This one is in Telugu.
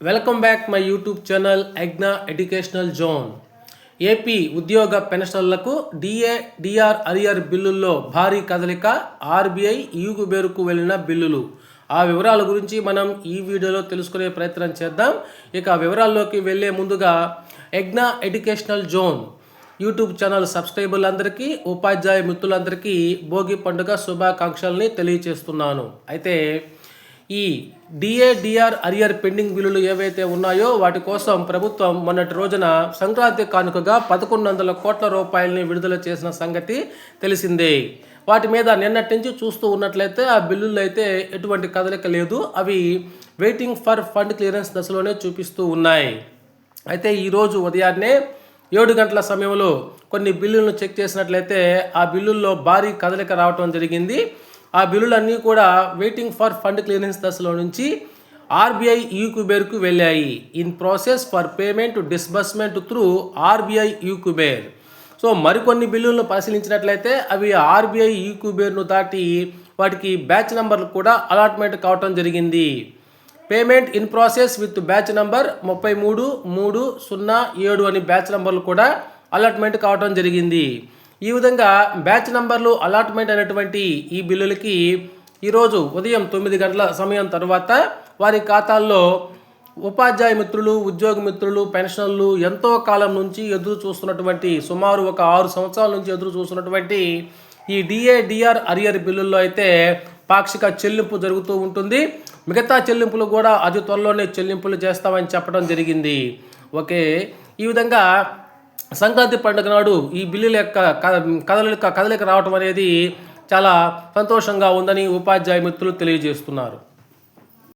Welcome back my YouTube channel ఎగ్నా educational zone AP ఉద్యోగ పెన్షన్లకు డిఏ డిఆర్ అరియర్ బిల్లుల్లో భారీ కదలిక ఆర్బీఐ ఈగు బేరుకు వెళ్ళిన బిల్లులు. ఆ వివరాల గురించి మనం ఈ వీడియోలో తెలుసుకునే ప్రయత్నం చేద్దాం. ఇక వివరాల్లోకి వెళ్ళే ముందుగా Egna educational zone YouTube channel సబ్స్క్రైబర్లందరికీ ఉపాధ్యాయ మిత్రులందరికీ భోగి పండుగ శుభాకాంక్షల్ని తెలియచేస్తున్నాను. అయితే ఈ డిఏడిఆర్ అరియర్ పెండింగ్ బిల్లులు ఏవైతే ఉన్నాయో వాటి కోసం ప్రభుత్వం మొన్నటి రోజున సంక్రాంతి కానుకగా పదకొండు వందల కోట్ల రూపాయలని విడుదల చేసిన సంగతి తెలిసిందే. వాటి మీద నిన్నటి నుంచి చూస్తూ ఉన్నట్లయితే ఆ బిల్లులు అయితే ఎటువంటి కదలిక లేదు. అవి వెయిటింగ్ ఫర్ ఫండ్ క్లియరెన్స్ దశలోనే చూపిస్తూ ఉన్నాయి. అయితే ఈరోజు ఉదయాన్నే ఏడు గంటల సమయంలో కొన్ని బిల్లులను చెక్ చేసినట్లయితే ఆ బిల్లుల్లో భారీ కదలిక రావటం జరిగింది. ఆ బిల్లులన్నీ కూడా వెయిటింగ్ ఫర్ ఫండ్ క్లియరెన్స్ దశలో నుంచి ఆర్బీఐ యూక్యుబేర్కు వెళ్ళాయి. In process for payment disbursement through RBI యూక్యుబేర్ so మరికొన్ని బిల్లులను పరిశీలించినట్లయితే అవి ఆర్బీఐ యూక్యుబేర్ను దాటి వాటికి బ్యాచ్ నెంబర్లు కూడా అలాట్మెంట్ కావటం జరిగింది. Payment in process with batch number ముప్పై మూడు మూడు సున్నా ఏడు అని బ్యాచ్ నెంబర్లు కూడా అలాట్మెంట్ కావటం జరిగింది. ఈ విధంగా బ్యాచ్ నంబర్లు అలాట్మెంట్ అయినటువంటి ఈ బిల్లులకి ఈరోజు ఉదయం తొమ్మిది గంటల సమయం తర్వాత వారి ఖాతాల్లో ఉపాధ్యాయ మిత్రులు ఉద్యోగ మిత్రులు పెన్షన్లు ఎంతో కాలం నుంచి ఎదురు చూస్తున్నటువంటి సుమారు ఒక ఆరు సంవత్సరాల నుంచి ఎదురు చూస్తున్నటువంటి ఈ డిఏ డిఆర్ అరియర్ బిల్లుల్లో అయితే పాక్షిక చెల్లింపు జరుగుతూ ఉంటుంది. మిగతా చెల్లింపులు కూడా అతి త్వరలోనే చెల్లింపులు చేస్తామని చెప్పడం జరిగింది. ఓకే. ఈ విధంగా సంక్రాంతి పండుగ నాడు ఈ బిల్లుల యొక్క కదలిక కదలిక రావటం అనేది చాలా సంతోషంగా ఉందని ఉపాధ్యాయ మిత్రులు తెలియజేస్తున్నారు.